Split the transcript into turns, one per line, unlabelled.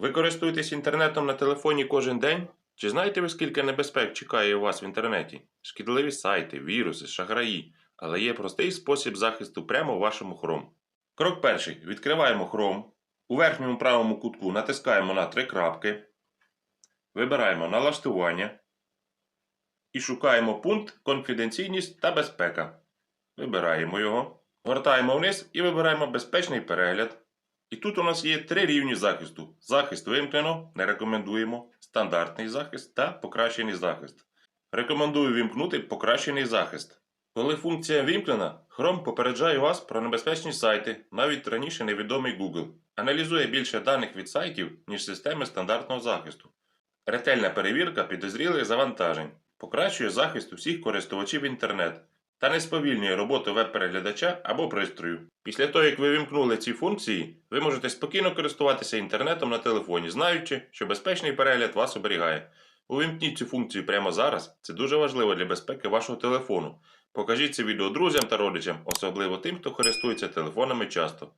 Ви користуєтесь інтернетом на телефоні кожен день? Чи знаєте ви, скільки небезпек чекає у вас в інтернеті? Шкідливі сайти, віруси, шахраї. Але є простий спосіб захисту прямо у вашому Chrome. Крок перший. Відкриваємо Chrome. У верхньому правому кутку натискаємо на три крапки. Вибираємо налаштування. І шукаємо пункт Конфіденційність та безпека. Вибираємо його. Гортаємо вниз і вибираємо безпечний перегляд. І тут у нас є три рівні захисту: захист вимкнено, не рекомендуємо, стандартний захист та покращений захист. Рекомендую вімкнути покращений захист. Коли функція вімкнена, Chrome попереджає вас про небезпечні сайти, навіть раніше невідомий Google. Аналізує більше даних від сайтів, ніж системи стандартного захисту. Ретельна перевірка підозрілих завантажень, покращує захист усіх користувачів інтернет та не сповільнює роботу веб-переглядача або пристрою. Після того, як ви вімкнули ці функції, ви можете спокійно користуватися інтернетом на телефоні, знаючи, що безпечний перегляд вас оберігає. Увімкніть цю функцію прямо зараз, це дуже важливо для безпеки вашого телефону. Покажіть це відео друзям та родичам, особливо тим, хто користується телефонами часто.